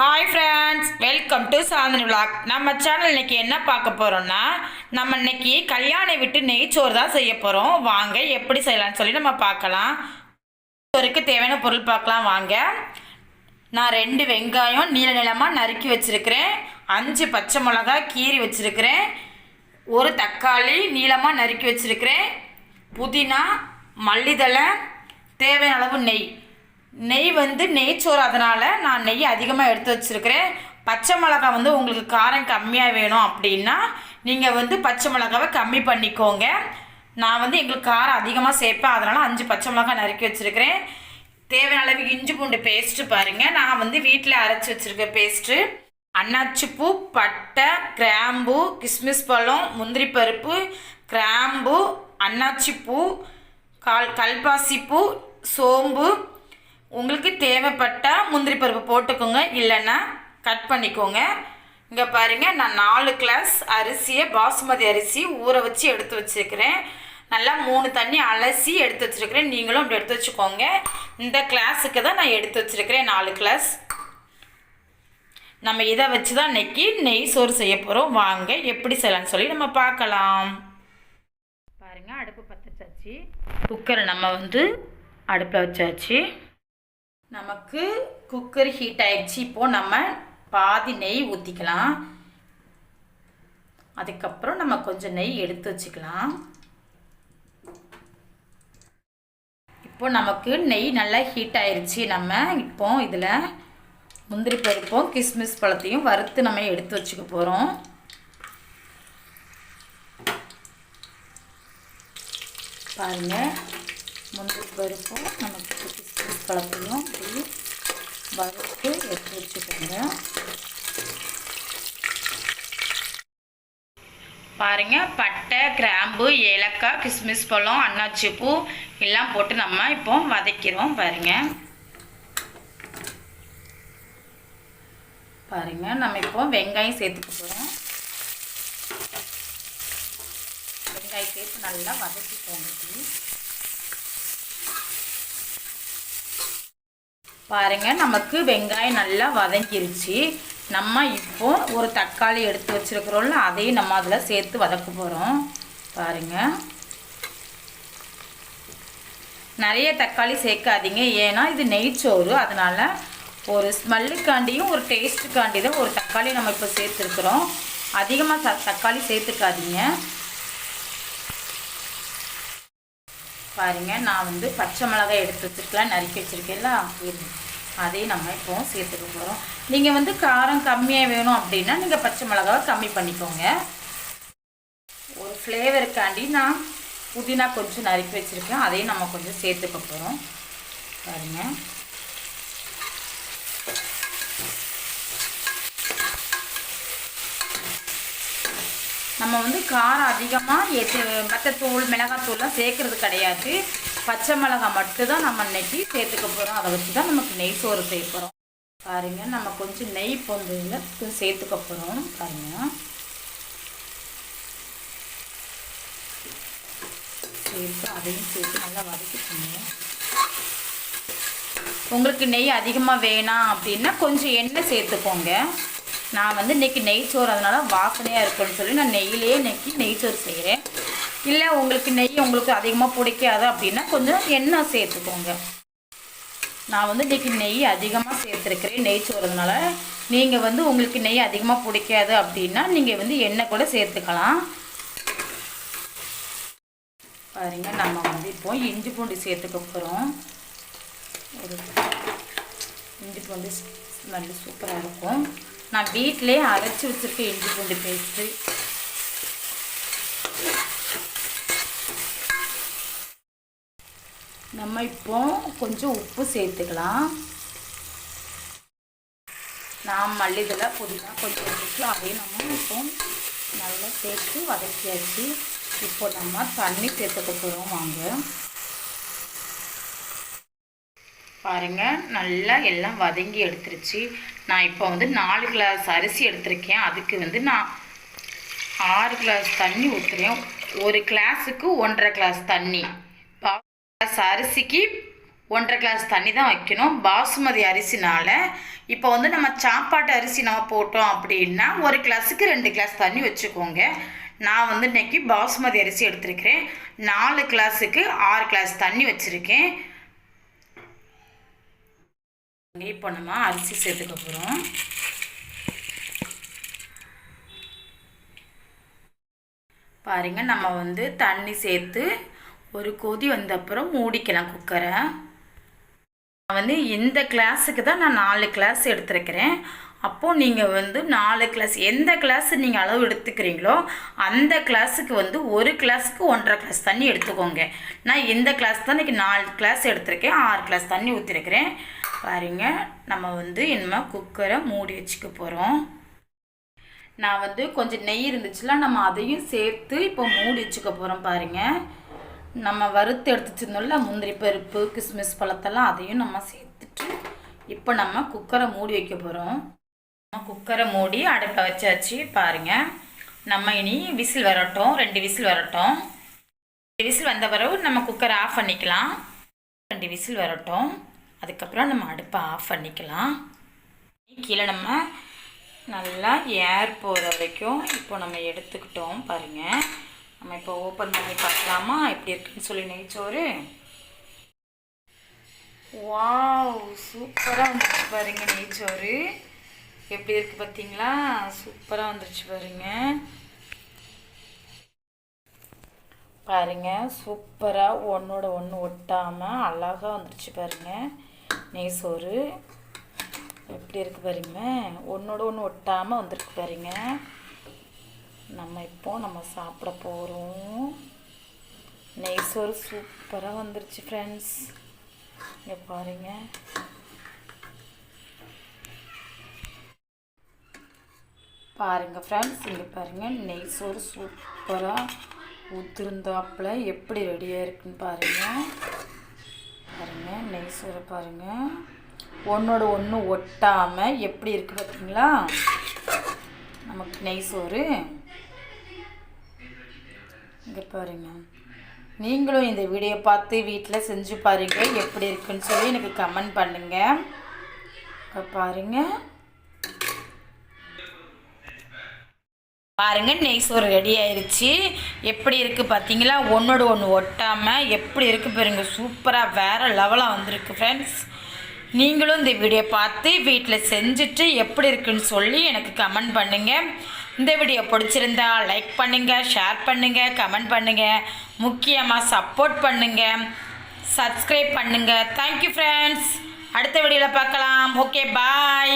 Hi friends welcome to Santhani vlog நம்ம channel இன்றைக்கி என்ன பார்க்க போகிறோம்னா நம்ம இன்னைக்கு கல்யாணை விட்டு நெய்ச்சோறு தான் செய்ய போகிறோம் வாங்க எப்படி செய்யலாம்னு சொல்லி நம்ம பார்க்கலாம். சோறுக்கு தேவையான பொருள் பார்க்கலாம் வாங்க. நான் ரெண்டு வெங்காயம் நீள நிலமாக நறுக்கி வச்சுருக்கிறேன். அஞ்சு பச்சை மிளகாய் கீறி வச்சுருக்கிறேன். ஒரு தக்காளி நீளமாக நறுக்கி வச்சுருக்கிறேன். புதினா மல்லிதழை தேவையான அளவு நெய். நெய் வந்து நெய்ச்சோறு அதனால் நான் நெய் அதிகமாக எடுத்து வச்சுருக்கிறேன். பச்சை மிளகா வந்து உங்களுக்கு காரம் கம்மியாக வேணும் அப்படின்னா நீங்கள் வந்து பச்சை மிளகாவை கம்மி பண்ணிக்கோங்க. நான் வந்து எங்களுக்கு காரம் அதிகமாக சேர்ப்பேன். அதனால் அஞ்சு பச்சை மிளகாய் நறுக்கி வச்சுருக்கிறேன். தேவையான அளவு இஞ்சி பூண்டு பேஸ்ட்டு பாருங்கள் நான் வந்து வீட்டில் அரைச்சி வச்சுருக்க பேஸ்ட்டு அன்னாச்சிப்பூ பட்டை கிராம்பு கிஸ்மிஸ் பழம் முந்திரி பருப்பு கிராம்பு அன்னாச்சிப்பூ கால் கல்பாசிப்பூ சோம்பு உங்களுக்கு தேவைப்பட்டால் முந்திரி பருப்பு போட்டுக்கோங்க. இல்லைன்னா கட் பண்ணிக்கோங்க. இங்கே பாருங்கள் நான் நாலு கிளாஸ் அரிசியை பாசுமதி அரிசி ஊற வச்சு எடுத்து வச்சுருக்கிறேன். நல்லா மூணு தண்ணி அலசி எடுத்து வச்சுருக்கிறேன். நீங்களும் அப்படி எடுத்து வச்சுக்கோங்க. இந்த கிளாஸுக்கு தான் நான் எடுத்து வச்சுருக்கிறேன் நாலு கிளாஸ் நம்ம இதை வச்சு தான் இன்றைக்கி நெய் சோறு செய்ய போகிறோம் வாங்க எப்படி செய்யலாம்னு சொல்லி நம்ம பார்க்கலாம். பாருங்கள் அடுப்பு பற்ற வச்சாச்சு குக்கரை நம்ம வந்து அடுப்பில் வச்சாச்சு. நமக்கு குக்கர் ஹீட் ஆயிடுச்சு. இப்போது நம்ம பாதி நெய் ஊற்றிக்கலாம் அதுக்கப்புறம் நம்ம கொஞ்சம் நெய் எடுத்து வச்சுக்கலாம். இப்போ நமக்கு நெய் நல்லா ஹீட் ஆயிடுச்சு. நம்ம இப்போ இதில் முந்திரி பருப்பும் கிஸ்மிஸ் பழத்தையும் வறுத்து நம்ம எடுத்து வச்சுக்க போகிறோம் பாருங்கள் முந்திரி பருப்பும் நமக்கு கிஸ்மிஸ் இப்படி வறுத்து எடுத்து வச்சுக்கோங்க. பாருங்க பட்டை கிராம்பு ஏலக்காய் கிஸ்மிஸ் பழம் அன்னாச்சி பூ எல்லாம் போட்டு நம்ம இப்போ வதக்கிறோம் பாருங்க. பாருங்க நம்ம இப்போ வெங்காயம் சேர்த்துக்க போகிறோம் வெங்காயம் சேர்த்து நல்லா வதக்கிக்கோங்க பாருங்கள் பாருங்க நமக்கு வெங்காயம் நல்லா வதங்கிருச்சு. நம்ம இப்போ ஒரு தக்காளி எடுத்து வச்சிருக்கிறோம்ல அதையும் நம்ம அதில் சேர்த்து வதக்க போகிறோம் பாருங்க. நிறைய தக்காளி சேர்க்காதீங்க ஏன்னா இது நெய்ச்சோறு அதனால் ஒரு ஸ்மெல்லுக்காண்டியும் ஒரு டேஸ்ட்டுக்காண்டி தான் ஒரு தக்காளி நம்ம இப்போ சேர்த்துருக்குறோம். அதிகமாக தக்காளி சேர்த்துக்காதீங்க. பாருங்க நான் வந்து பச்சை மிளகாய் எடுத்து வச்சுருக்கலாம் நறுக்கி வச்சுருக்கேன்ல இது அதையும் நம்ம இப்போ சேர்த்துக்க போகிறோம் நீங்கள் வந்து காரம் கம்மியாக வேணும் அப்படின்னா நீங்கள் பச்சை மிளகாவை கம்மி பண்ணிக்கோங்க. ஒரு ஃப்ளேவருக்காண்டி நான் புதினா கொஞ்சம் நறுக்கி வச்சுருக்கேன் அதையும் நம்ம கொஞ்சம் சேர்த்துக்க போகிறோம் பாருங்கள் நம்ம வந்து காரம் அதிகமாக எது மற்ற தூள் மிளகாத்தூள்லாம் சேர்க்கறது கிடையாது. பச்சை மிளகாய் மட்டும்தான் நம்ம இன்னைக்கு சேர்த்துக்க போகிறோம் அதை வச்சு தான் நமக்கு நெய் சோறு செய்ய போகிறோம் பாருங்க நம்ம கொஞ்சம் நெய் பொந்தில் சேர்த்துக்க போகிறோம் பாருங்க. சேர்த்து அதையும் சேர்த்து நல்லா வதக்கிக்கோங்க. உங்களுக்கு நெய் அதிகமாக வேணாம் அப்படின்னா கொஞ்சம் எண்ணெய் சேர்த்துக்கோங்க. நான் வந்து இன்றைக்கி நெய்ச்சோறு அதனால் வாசனையாக இருக்குன்னு சொல்லி நான் நெய்யிலேயே இன்னைக்கு நெய்ச்சோறு செய்கிறேன் இல்லை உங்களுக்கு நெய் உங்களுக்கு அதிகமாக பிடிக்காது அப்படின்னா கொஞ்சம் எண்ணெய் சேர்த்துக்கோங்க. நான் வந்து இன்றைக்கி நெய் அதிகமாக சேர்த்துருக்கிறேன் நெய்ச்சோறுனால நீங்கள் வந்து உங்களுக்கு நெய் அதிகமாக பிடிக்காது அப்படின்னா நீங்கள் வந்து எண்ணெய் கூட சேர்த்துக்கலாம். பாருங்க நம்ம வந்து இப்போ இஞ்சி பூண்டு சேர்த்துக்க போகிறோம் ஒரு இஞ்சி பூண்டு நல்ல சூப்பராக இருக்கும். நான் வீட்டிலே அரைச்சி வச்சுருக்கேன் இஞ்சி பூண்டு பேஸ்ட்டு. நம்ம இப்போ கொஞ்சம் உப்பு சேர்த்துக்கலாம். நான் மல்லிதழை புதினா கொஞ்சம் இருக்கு அதையும் நம்ம இப்போ நல்லா சேர்த்து வதக்கியாச்சு. இப்போ நம்ம தண்ணி சேர்த்துக்க போகிறோம் வாங்க. பாருங்கள் நல்லா எல்லாம் வதங்கி எடுத்துருச்சு. நான் இப்போ வந்து நாலு கிளாஸ் அரிசி எடுத்திருக்கேன். அதுக்கு வந்து நான் ஆறு கிளாஸ் தண்ணி ஊற்றுறேன் ஒரு கிளாஸுக்கு ஒன்றரை கிளாஸ் தண்ணி. கிளாஸ் அரிசிக்கு ஒன்றரை கிளாஸ் தண்ணி தான் வைக்கணும். பாசுமதி அரிசினால் இப்போ வந்து நம்ம சாப்பாட்டு அரிசி நம்ம போட்டோம் அப்படின்னா ஒரு கிளாஸுக்கு ரெண்டு கிளாஸ் தண்ணி வச்சுக்கோங்க. நான் வந்து இன்னைக்கு பாசுமதி அரிசி எடுத்திருக்கிறேன். நாலு கிளாஸுக்கு ஆறு கிளாஸ் தண்ணி வச்சுருக்கேன். இப்போ நம்ம அரிசி சேர்த்துக்க போகிறோம் பாருங்க நம்ம வந்து தண்ணி சேர்த்து ஒரு கொதி வந்த அப்புறம் மூடிக்கலாம் குக்கரை நான் வந்து இந்த கிளாஸுக்கு தான் நான் நாலு கிளாஸ் எடுத்திருக்கிறேன். அப்போது நீங்கள் வந்து நாலு கிளாஸ் எந்த கிளாஸ் நீங்கள் அளவு எடுத்துக்கிறீங்களோ அந்த கிளாஸுக்கு வந்து ஒரு கிளாஸுக்கு ஒன்றரை கிளாஸ் தண்ணி எடுத்துக்கோங்க. நான் இந்த கிளாஸ் தான் இன்றைக்கி நாலு கிளாஸ் எடுத்திருக்கேன் ஆறு கிளாஸ் தண்ணி ஊற்றிருக்கிறேன் பாருங்க. நம்ம வந்து இனிமேல் குக்கரை மூடி வச்சுக்க போகிறோம் நான் வந்து கொஞ்சம் நெய் இருந்துச்சுல நம்ம அதையும் சேர்த்து இப்போ மூடி வச்சுக்க போகிறோம் பாருங்கள் நம்ம வறுத்து எடுத்து வச்சிருந்தோம்ல முந்திரி பருப்பு கிஸ்மிஸ் பழத்தெல்லாம் அதையும் நம்ம சேர்த்துட்டு இப்போ நம்ம குக்கரை மூடி வைக்க போகிறோம் நம்ம குக்கரை மூடி அடுப்பை வச்சாச்சு பாருங்கள் நம்ம இனி விசில் வரட்டும். ரெண்டு விசில் வரட்டும். ரெண்டு விசில் வந்த பிறகு நம்ம குக்கரை ஆஃப் பண்ணிக்கலாம். ரெண்டு விசில் வரட்டும். அதுக்கப்புறம் நம்ம அடுப்பை ஆஃப் பண்ணிக்கலாம். கீழே நம்ம நல்லா ஏர் போகிற வரைக்கும் இப்போ நம்ம எடுத்துக்கிட்டோம் பாருங்கள் நம்ம இப்போ ஓப்பன் பண்ணி பார்க்கலாமா? எப்படி இருக்குன்னு சொல்லி நெய்ச்சோறு. வாவ் சூப்பராக வந்துருச்சு பாருங்க நெய்ச்சோறு. எப்படி இருக்கு பார்த்தீங்களா? சூப்பராக வந்துருச்சு பாருங்க. பாருங்க சூப்பராக ஒன்றோட ஒன்று ஒட்டாமல் அழகாக வந்துருச்சு பாருங்கள் நெய் சோறு. எப்படி இருக்குது பாருங்க. ஒன்றோட ஒன்று ஒட்டாமல் வந்திருக்கு பாருங்க. நம்ம இப்போ நம்ம சாப்பிட போகிறோம் நெய் சோறு சூப்பராக வந்துருச்சு ஃப்ரெண்ட்ஸ் இங்கே பாருங்க. பாருங்கள் ஃப்ரெண்ட்ஸ் இங்கே பாருங்கள் நெய் சோறு சூப்பராக ஊற்றிருந்தாப்புல எப்படி ரெடியாக இருக்குன்னு பாருங்கள் நெய் சோறு பாருங்கள் ஒன்றோட ஒன்று ஒட்டாமல் எப்படி இருக்குது பார்த்தீங்களா நமக்கு நெய் சோறு இங்கே பாருங்கள் நீங்களும் இந்த வீடியோ பார்த்து வீட்டில் செஞ்சு பாருங்கள் எப்படி இருக்குன்னு சொல்லி எனக்கு கமெண்ட் பண்ணுங்கள் இப்போ பாருங்கள் பாருங்க நெய் சோறு ரெடி ஆயிருச்சு. எப்படி இருக்குது பார்த்தீங்களா? ஒன்றோடு ஒன்று ஒட்டாமல் எப்படி இருக்குது பாருங்க சூப்பராக வேறு லெவலாக வந்திருக்கு ஃப்ரெண்ட்ஸ் நீங்களும் இந்த வீடியோ பார்த்து வீட்டில் செஞ்சுட்டு எப்படி இருக்குன்னு சொல்லி எனக்கு கமெண்ட் பண்ணுங்கள் இந்த வீடியோ பிடிச்சிருந்தா லைக் பண்ணுங்கள் ஷேர் பண்ணுங்கள் கமெண்ட் பண்ணுங்கள் முக்கியமாக சப்போர்ட் பண்ணுங்கள் சப்ஸ்கிரைப் பண்ணுங்கள் தேங்க்யூ ஃப்ரெண்ட்ஸ் அடுத்த வீடியோவில் பார்க்கலாம். Okay bye